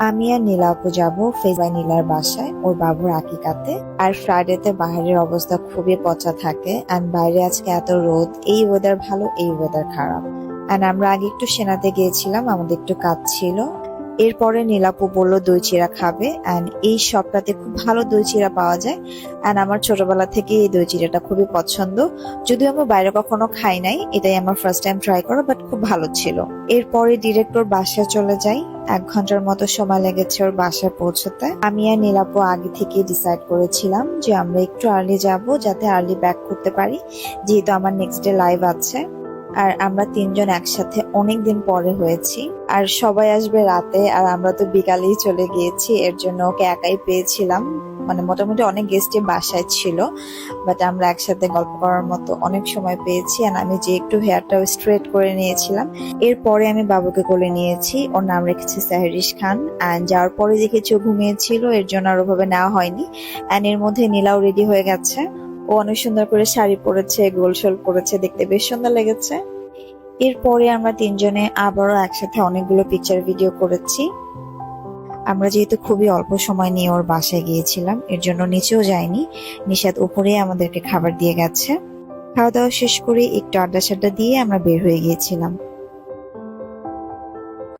আমি আর নীলা আপু যাব ফেজাই নীলার বাসায়, ওর বাবুর আকিকাতে আর ফ্রাইডে তে বাইরের অবস্থা খুবই পচা থাকে। অ্যান্ড বাইরে আজকে এত রোদ, এই ওয়েদার ভালো, এই ওয়েদার খারাপ। আর আমরা আগে একটু সেনাতে গিয়েছিলাম, আমাদের একটু কাজ ছিল। এরপরে নীলাপু বলল, দই চিরা খাবে? অ্যান্ড এই শপটাতে খুব ভালো দই চিরা পাওয়া যায়। অ্যান্ড আমার ছোটবেলা থেকে এই দই চিরাটা খুবই পছন্দ। যদিও আমি বাইরে কখনো খাই নাই, এটাই আমার ফার্স্ট টাইম ট্রাই করা বাট খুব ভালো ছিল। এরপরে ডিরেক্ট ওর বাসায় চলে যাই। এক ঘণ্টার মতো সময় লেগেছে ওর বাসায় পৌঁছতে। আমি আর নীলাপু আগে থেকে ডিসাইড করেছিলাম যে আমরা একটু আর্লি যাব, যাতে আর্লি ব্যাক করতে পারি। যেহেতু আমার নেক্সট ডে লাইভ আছে। আর আমরা তিনজন একসাথে অনেক দিন পরে হয়েছি। আর সবাই আসবে রাতে, আর আমরা তো বিকালেই চলে গিয়েছি। এর জন্য ওকে একাই পেয়েছিলাম। মানে মোটামুটি অনেক গেস্টই বাসায় ছিল বাট আমরা একসাথে গল্প করার মতো অনেক সময় পেয়েছি। আর আমি যে একটু হেয়ারটাও স্ট্রেট করে নিয়েছিলাম। এরপরে আমি বাবুকে কোলে নিয়েছি। ওর নাম রেখেছি সাহেরিশ খান। অ্যান্ড যাওয়ার পরে দেখেছি ও ঘুমিয়েছিল। এর জন্য আর ওভাবে নেওয়া হয়নি। অ্যান্ড এর মধ্যে নীলাও রেডি হয়ে গেছে। ও অনেক সুন্দর করে শাড়ি পরেছে গোল শোল পরেছে। দেখতে বেশ সুন্দর লেগেছে। এরপরে আমরা তিনজনে আবারও একসাথে অনেকগুলো পিকচার ভিডিও করেছি। আমরা যেহেতু খুবই অল্প সময় নিয়ে ওর বাসায় গিয়েছিলাম, এর জন্য নিচেও যায়নি নিষাদ উপরে আমাদেরকে খাবার দিয়ে গেছে। খাওয়া দাওয়া শেষ করে একটু আড্ডা সাড্ডা দিয়ে আমরা বের হয়ে গিয়েছিলাম।